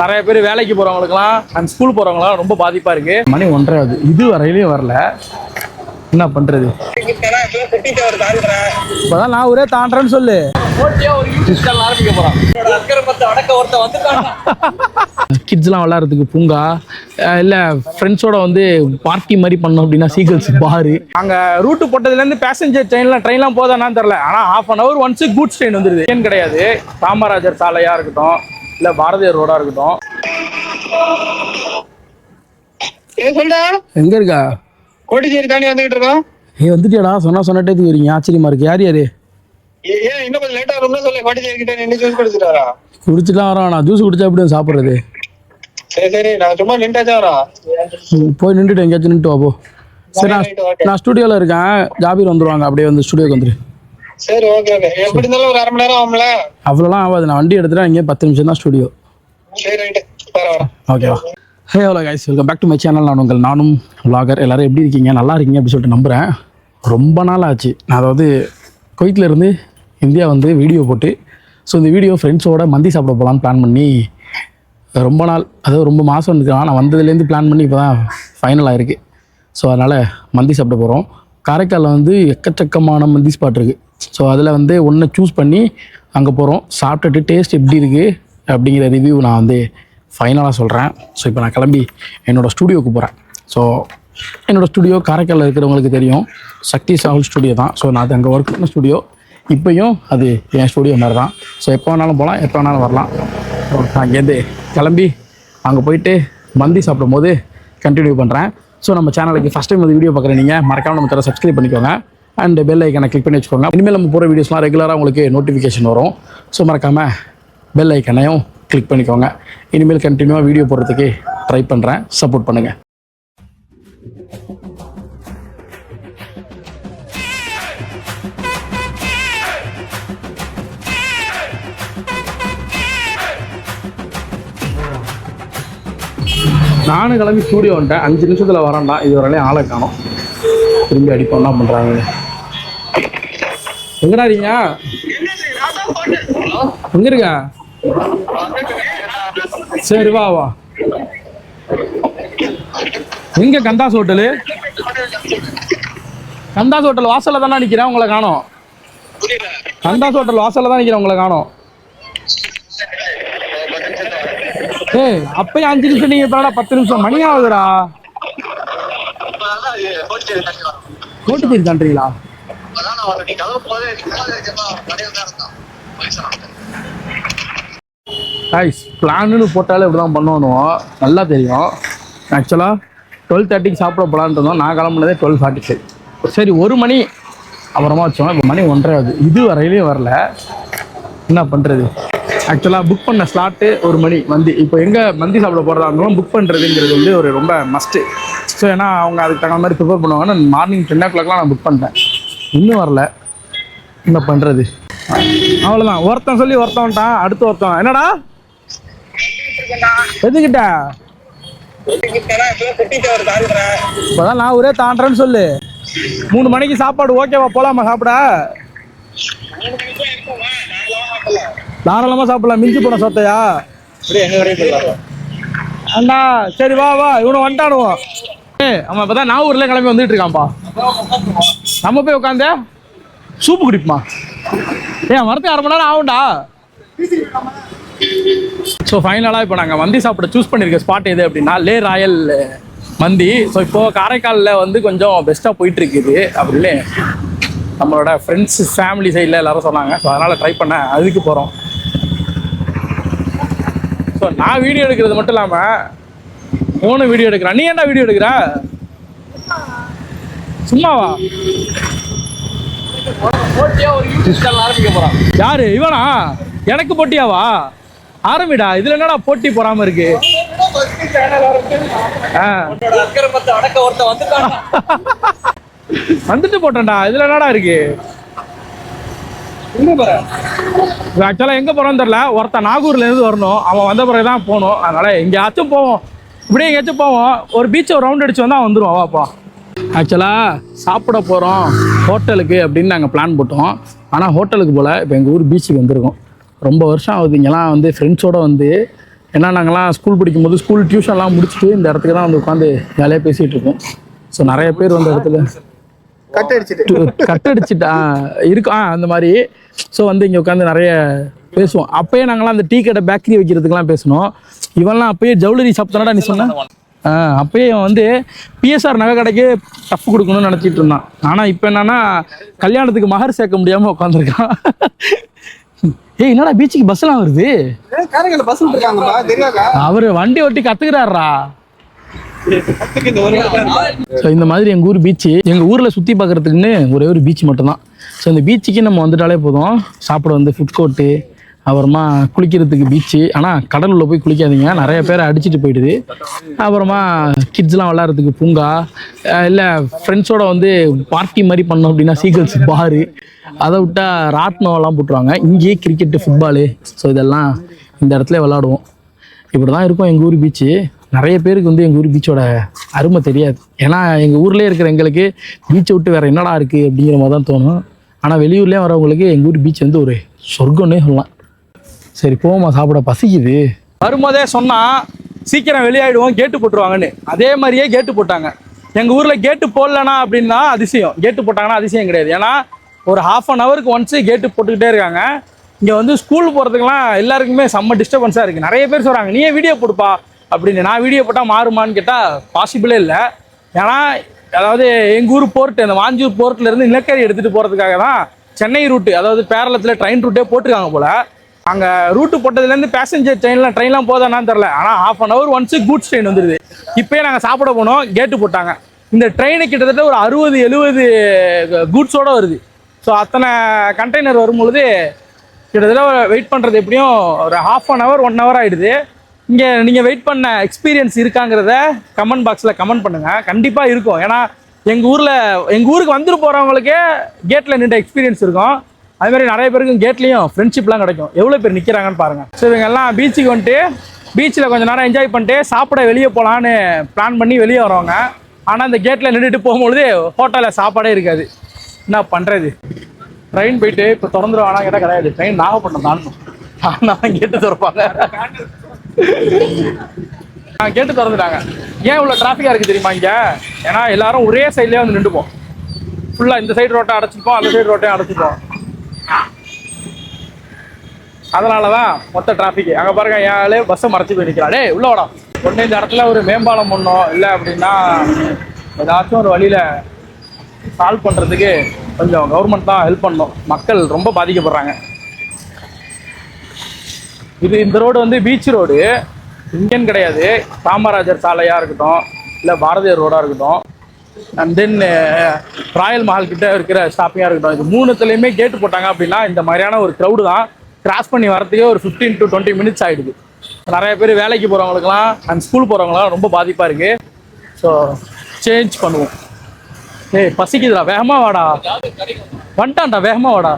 நிறைய பேர் வேலைக்கு போறவங்களுக்குலாம் அண்ட் ஸ்கூல் போகிறவங்களாம் ரொம்ப பாதிப்பா இருக்கு. மணி ஒன்றரை ஆகுது. இது வரையிலையும் வரல. என்ன பண்றது? இப்பதான் நான் ஒரே தாண்டறேன்னு சொல்லு. ஆரம்பிக்க போறான் கிட்ஸ்லாம் விளாட்றதுக்கு பூங்கா இல்லை ஃப்ரெண்ட்ஸோட வந்து பார்ட்டி மாதிரி பண்ணோம் அப்படின்னா சீக்கிள்ஸ் பாரு அங்கே ரூட்டு போட்டதுலேருந்து பேசஞ்சர் ட்ரெயின்லாம் ட்ரெயின்லாம் போதானான்னு தெரில ஆனால் half an hour once goods train வந்துருது. ட்ரெயின் கிடையாது. காமராஜர் சாலையாக இருக்கட்டும். இல்ல பாரதியார் ரோடா இருக்கட்டும். ஏன் சொல்டா. எங்க இருக்கா? கோட்டிச்சேரி தாண்டி வந்துகிட்டு இருக்கோம். ஏ வந்துட்டியாடா? சொன்னா சொன்னட்டே வரீங்க ஆச்சரியமா இருக்கு. யார் யாரு? ஏ- ஏன் இன்னும் கொஞ்சம் லேட்டா வரும்னு சொல்லி. கோட்டிச்சேரி கிட்ட நின்று ஜூஸ் குடிச்சிட்டாரா? வரோம். நான் ஜூஸ் குடிச்சா எப்படி சாப்பிட்றது? சரி சரி. நான் சும்மா நின்றாச்சா வரோம் போய் நின்றுட்டு எங்கேயாச்சும் நின்றுட்டு வா போ. சரி நான் ஸ்டுடியோவில் இருக்கேன். ஜாபீர் வந்துருவாங்க. அப்படியே வந்து ஸ்டுடியோக்கு வந்துரு. சரி ஓகே ஓகே எப்படி இருந்தாலும் ஒரு அரை மணி நேரம் ஆகும்ல? அவ்வளோலாம் ஆகாது. நான் வண்டி எடுத்துட்டேன் இங்கே பத்து நிமிஷம் தான் ஸ்டுடியோ சரி ரைட்டு ஓகேவா hey hello guys welcome back to my channel நான் உங்கள் நானும் vlogger. எல்லாரும் எப்படி இருக்கீங்க? நல்லா இருக்கீங்க அப்படின்னு சொல்லிட்டு நம்புகிறேன் ரொம்ப நாள் ஆச்சு. நான் அதாவது குவைத்தில் இருந்து இந்தியா வந்து வீடியோ போட்டு ஸோ இந்த வீடியோ ஃப்ரெண்ட்ஸோட மந்தி சாப்பிட போகலான்னு பிளான் பண்ணி ரொம்ப நாள் அதாவது ரொம்ப மாதம் இருக்கலாம் நான் வந்ததுலேருந்து பிளான் பண்ணி இப்போ தான் ஃபைனல் ஆயிருக்கு. ஸோ அதனால் மந்தி சாப்பிட போகிறோம் காரைக்காலில் வந்து எக்கச்சக்கமான மந்தி ஸ்பாட் இருக்குது ஸோ அதில் வந்து ஒன்று சூஸ் பண்ணி அங்கே போகிறோம் சாப்பிட்டுட்டு டேஸ்ட் எப்படி இருக்குது அப்படிங்கிற ரிவ்யூ நான் வந்து ஃபைனலாக சொல்கிறேன் ஸோ இப்போ நான் கிளம்பி என்னோடய ஸ்டூடியோவுக்கு போகிறேன் ஸோ என்னோடய ஸ்டுடியோ காரைக்காலில் இருக்கிறவங்களுக்கு தெரியும். சக்தி சாகுல் ஸ்டுடியோ தான். ஸோ நான் அது அங்கே ஒர்க் பண்ண ஸ்டுடியோ இப்போயும் அது என் ஸ்டுடியோ மாதிரி தான். ஸோ எப்போ வேணாலும் போகலாம் எப்போ வேணாலும் வரலாம். அங்கேருந்து நான் கிளம்பி அங்கே போயிட்டு மந்தி சாப்பிடும் போது கண்டினியூ பண்ணுறேன் ஸோ நம்ம சேனலுக்கு ஃபஸ்ட் டைம் வந்து வீடியோ பார்க்குற நீங்கள் மறக்காமல் நம்ம தர சப்ஸ்கிரைப் பண்ணிக்கோங்க. அண்ட் பெல் ஐக்கனை கிளிக் பண்ணி வச்சுக்கோங்க. இனிமேல் நம்ம போகிற வீடியோஸ்லாம் ரெகுலராக உங்களுக்கு நோட்டிஃபிகேஷன் வரும். ஸோ மறக்காமல் பெல் ஐக்கனையும் கிளிக் பண்ணிக்கோங்க. இனிமேல் கண்டினியூவாக வீடியோ போடுறதுக்கு ட்ரை பண்ணுறேன் சப்போர்ட் பண்ணுங்கள் நானும் கிளம்பி ஸ்டூடியோ வந்துட்டேன். அஞ்சு நிமிஷத்தில் வரேன்டா. இது வரையிலையும் ஆளை காணோம். திரும்பி அடிப்போம் என்ன பண்ணுறாங்க எங்கடா நீங்க எங்க இருக்க? சரி வா வா. எங்க கந்தாஸ் ஹோட்டலு? கந்தாஸ் ஹோட்டல் வாசல்ல தானே நிக்கிறேன் உங்களை காணோம். கந்தாஸ் ஹோட்டல் வாசல்ல தான் நிக்கிறேன் உங்களை காணோம். ஏய் அப்பயும் அஞ்சு நிமிஷம் நீங்க இப்ப பத்து நிமிஷம். மணி ஆகுதுடா. கோட்டுத்தீர் தாண்டீங்களா கைஸ் பிளான்னு போட்டாலே இப்படி தான் பண்ணணும் நல்லா தெரியும். ஆக்சுவலாக டுவெல் தேர்ட்டிக்கு சாப்பிட போலான்னு இருந்தோம். நான் கிளம்புனதே டுவெல் ஃபார்ட்டி ஃபைவ் சரி ஒரு மணி அப்புறமா வச்சோம் இப்போ மணி ஒன்றரை ஆகுது. இது வரையிலையும் வரல. என்ன பண்ணுறது ஆக்சுவலாக புக் பண்ண ஸ்லாட்டு ஒரு மணி. மந்தி. இப்போ எங்கே மந்தி சாப்பிட போகிறதா இருந்தாலும் புக் பண்ணுறதுங்கிறது வந்து ஒரு ரொம்ப மஸ்ட்டு ஸோ ஏன்னா அவங்க அதுக்கு தகுந்த மாதிரி ப்ரிப்பேர் பண்ணுவாங்கன்னு மார்னிங் டென் ஓ கிளாக்லாம் நான் புக் பண்ணிட்டேன். இன்னும் வரல. என்ன பண்ணுறது அவ்வளோதான் ஒருத்தன் சொல்லி ஒருத்தன் வந்துட்டான். அடுத்து ஒருத்தன். என்னடா? எதுக்கிட்ட? இப்போதான் நான் ஒரே தாண்டறேன்னு சொல்லு. மூணு மணிக்கு சாப்பாடு ஓகேவா போலாமா சாப்பிட? தாராளமா சாப்பிடலாம். மிஞ்சி போன சொத்தையா? அண்ணா சரி வா வா. இவனை வந்துட்டானுவோம் ஏ அவன் இப்பதான் நான் ஊர்ல கிளம்பி வந்துட்டு இருக்கான்ப்பா. நம்ம போய் உட்காந்து சூப்பு குடிப்போமா? ஏன் வரத்துக்கு அரை மணி நேரம் ஆகும்டா. ஸோ ஃபைனலாக இப்போ நாங்கள் மந்தி சாப்பிட சூஸ் பண்ணியிருக்க ஸ்பாட் எது அப்படின்னா லே ராயல் மந்தி. ஸோ இப்போ காரைக்காலில் வந்து கொஞ்சம் பெஸ்ட்டாக போயிட்டுருக்குது அப்படின்னு நம்மளோட ஃப்ரெண்ட்ஸ் ஃபேமிலி சைடில் எல்லாரும் சொன்னாங்க. ஸோ அதனால் ட்ரை பண்ணேன் அதுக்கு போகிறோம் ஸோ நான் வீடியோ எடுக்கிறது மட்டும் இல்லாமல் ஃபோனு வீடியோ எடுக்கிறேன். நீ என்ன வீடியோ எடுக்கிற? சும்மாவா? யாரு? இவனா? எனக்கு போட்டியாவா? ஆரம்பிடா. இதுல என்னடா போட்டி போறாம இருக்கு. வந்துட்டு போட்டேன்டா. இதுல என்னடா இருக்கு? ஆக்சுவலா எங்க போறோம்னு தெரியல. ஒருத்தன் நாகூர்ல இருந்து வரணும். அவன் வந்த பிறகு தான் போகணும். அதனால எங்கேயாச்சும் போவோம். இப்படியே எங்கேயாச்சும் போவோம். ஒரு பீச் ஒரு ரவுண்ட் அடிச்சு வந்தா வந்துருவோம் வாப்பா ஆக்சுவலாக சாப்பிட போகிறோம் ஹோட்டலுக்கு அப்படின்னு நாங்கள் பிளான் போட்டோம். ஆனால் ஹோட்டலுக்கு போல் இப்போ எங்கள் ஊர் பீச்சுக்கு வந்திருக்கோம். ரொம்ப வருஷம் ஆகுது இங்கெல்லாம் வந்து ஃப்ரெண்ட்ஸோடு வந்து. ஏன்னா நாங்கள்லாம் ஸ்கூல் படிக்கும்போது ஸ்கூல் டியூஷன்லாம் முடிச்சுட்டு இந்த இடத்துக்கு தான் வந்து உட்காந்து ஜாலியாக பேசிகிட்டு இருக்கோம். ஸோ நிறைய பேர் வந்து இடத்துல கட் அடிச்சிட்டு கட்டடிச்சிட்டா இருக்கும் ஆ அந்த மாதிரி. ஸோ வந்து இங்கே உட்காந்து நிறைய பேசுவோம். அப்பயே நாங்களாம் அந்த டீ கடை பேக்கரி வைக்கிறதுக்கெலாம் பேசணும் இவன்லாம் அப்பயே ஜவுளரி தானடா நீ சொன்ன? அப்பயே இவன் வந்து பிஎஸ்ஆர் நகை கடைக்கு டஃப் கொடுக்கணும்னு நினச்சிட்டு இருந்தான். ஆனால் இப்போ என்னன்னா கல்யாணத்துக்கு மகர் சேர்க்க முடியாமல் உட்காந்துருக்கான் ஏய் என்னடா பீச்சுக்கு பஸ்லாம் வருது? அவர் வண்டி ஓட்டி ஒரு ஸோ இந்த மாதிரி எங்கள் ஊர் பீச்சு எங்கள் ஊரில் சுற்றி பார்க்குறதுக்குன்னு ஒரே ஒரு பீச் மட்டும்தான். ஸோ இந்த பீச்சுக்கு நம்ம வந்துட்டாலே போதும். சாப்பிட வந்து ஃபுட் கோர்ட்டு அப்புறமா குளிக்கிறதுக்கு பீச்சு ஆனால் கடலில் போய் குளிக்காதீங்க. நிறைய பேர் அடிச்சிட்டு போயிடுது. அப்புறமா கிட்ஸ்லாம் விளாட்றதுக்கு பூங்கா இல்லை ஃப்ரெண்ட்ஸோட வந்து பார்ட்டி மாதிரி பண்ணோம் அப்படின்னா சீகல்ஸ் பாரு அதை விட்டா ராட்னம்லாம் போட்டுருவாங்க. இங்கேயே கிரிக்கெட்டு ஃபுட்பாலு ஸோ இதெல்லாம் இந்த இடத்துல விளாடுவோம் இப்படி தான் இருக்கும் எங்கள் ஊர் பீச்சு நிறைய பேருக்கு வந்து எங்கள் ஊர் பீச்சோட அருமை தெரியாது. ஏன்னா எங்கள் ஊர்லேயே இருக்கிற எங்களுக்கு பீச்சை விட்டு வேறு என்னடா இருக்குது அப்படிங்கிற மாதிரி தான் தோணும். ஆனால் வெளியூர்லேயே வரவங்களுக்கு எங்கள் ஊர் பீச் வந்து ஒரு சொர்க்கம்னே சொல்லலாம். சரி போமா சாப்பிட பசிக்குது. வரும்போதே சொன்னால் சீக்கிரம் வெளியாயிடுவோம் கேட்டு போட்டுருவாங்கன்னு. அதே மாதிரியே கேட்டு போட்டாங்க. எங்கள் ஊரில் கேட்டு போடலனா அப்படின்னா அதிசயம். கேட்டு போட்டாங்கன்னா அதிசயம் கிடையாது. ஏன்னா ஒரு ஹாஃப் அன் ஹவருக்கு ஒன்ஸு கேட்டு போட்டுக்கிட்டே இருக்காங்க. இங்கே வந்து ஸ்கூல் போகிறதுக்குலாம் எல்லாருக்குமே செம்ம டிஸ்டர்பன்ஸாக இருக்குது நிறைய பேர் சொல்கிறாங்க நீயே வீடியோ போடுப்பா. அப்படின்னு. நான் வீடியோ போட்டால் மாறுமான்னு கேட்டால் பாசிபிளே இல்லை. ஏன்னா அதாவது எங்கள் ஊர் போர்ட்டு அந்த வாஞ்சூர் போர்ட்ல இருந்து நிலக்கரி எடுத்துகிட்டு போகிறதுக்காக தான் சென்னை ரூட்டு அதாவது பேரளத்தில் ட்ரெயின் ரூட்டே போட்டிருக்காங்க போல். அங்கே ரூட்டு போட்டதுலேருந்து பேசஞ்சர் ட்ரெயின்லாம் ட்ரெயின்லாம் போதானான்னு தெரில ஆனால் half an hour once goods train வந்துடுது இப்போயே நாங்கள் சாப்பிட போனோம் கேட்டு போட்டாங்க. இந்த ட்ரெயினு கிட்டத்தட்ட ஒரு அறுபது எழுபது கூட்ஸோட வருது. ஸோ அத்தனை கண்டெய்னர் வரும்பொழுது கிட்டத்தட்ட வெயிட் பண்ணுறது எப்படியும் ஒரு half an hour one hour ஆகிடுது இங்கே நீங்கள் வெயிட் பண்ண எக்ஸ்பீரியன்ஸ் இருக்காங்கிறத கமெண்ட் பாக்ஸில் கமெண்ட் பண்ணுங்கள் கண்டிப்பாக இருக்கும். ஏன்னா எங்கள் ஊரில் எங்கள் ஊருக்கு வந்துட்டு போகிறவங்களுக்கே கேட்டில் நின்ற எக்ஸ்பீரியன்ஸ் இருக்கும். அது மாதிரி நிறைய பேருக்கு கேட்லேயும் ஃப்ரெண்ட்ஷிப்லாம் கிடைக்கும். எவ்வளோ பேர் நிற்கிறாங்கன்னு பாருங்கள் ஸோ இவங்க எல்லாம் பீச்சுக்கு வந்துட்டு பீச்சில் கொஞ்சம் நேரம் என்ஜாய் பண்ணிட்டு சாப்பிட வெளியே போகலான்னு பிளான் பண்ணி வெளியே வருவாங்க. ஆனால் இந்த கேட்டில் நின்றுட்டு போகும்பொழுது ஹோட்டலில் சாப்பாடே இருக்காது. என்ன பண்ணுறது ட்ரெயின் போயிட்டு இப்போ திறந்துருவானா கேட்டால் கிடையாது. ட்ரெயின் நாகப்பட்டினம் தாண்டணும் ஆனால் கேட்டு திறப்பாங்க. நான் கேட்டு திறந்துட்டாங்க. ஏன் இவ்வளோ டிராஃபிக்காக இருக்குது தெரியுமா இங்கே? ஏன்னா எல்லாரும் ஒரே சைட்லேயே வந்து நின்றுப்போம். ஃபுல்லாக இந்த சைடு ரோட்டை அடைச்சிப்போம் அந்த சைடு ரோட்டையும் அடைச்சிப்போம் அதனால தான் மொத்த டிராஃபிக் அங்கே பாருங்க ஏழு பஸ்ஸை மறைச்சி போய் நிற்கிறான் உள்ள வாடா. ஒன்று இந்த இடத்துல ஒரு மேம்பாலம் பண்ணோம் இல்லை அப்படின்னா ஏதாச்சும் ஒரு வழியில் சால்வ் பண்ணுறதுக்கு கொஞ்சம் கவர்மெண்ட் தான் ஹெல்ப் பண்ணணும் மக்கள் ரொம்ப பாதிக்கப்படுறாங்க. இது இந்த ரோடு வந்து பீச் ரோடு இங்கேன்னு கிடையாது. காமராஜர் சாலையாக இருக்கட்டும் இல்லை பாரதியார் ரோடாக இருக்கட்டும். அண்ட் தென் ராயல் மஹால் கிட்ட இருக்கிற ஸ்டாப்பிங்காக இருக்கட்டும். இது மூணுத்துலேயுமே கேட்டு போட்டாங்க அப்படின்னா இந்த மாதிரியான ஒரு க்ரௌடு தான் கிராஸ் பண்ணி வரதுக்கே ஒரு ஃபிஃப்டீன் டு டுவெண்ட்டி மினிட்ஸ் ஆகிடுது நிறைய பேர் வேலைக்கு போகிறவங்களுக்குலாம் அண்ட் ஸ்கூல் போகிறவங்களாம் ரொம்ப பாதிப்பாக இருக்குது ஸோ சேஞ்ச் பண்ணுவோம். ஏய் பசிக்குதுடா வேகமாக வாடா. வந்துட்டான்டா வேகமாக வாடா.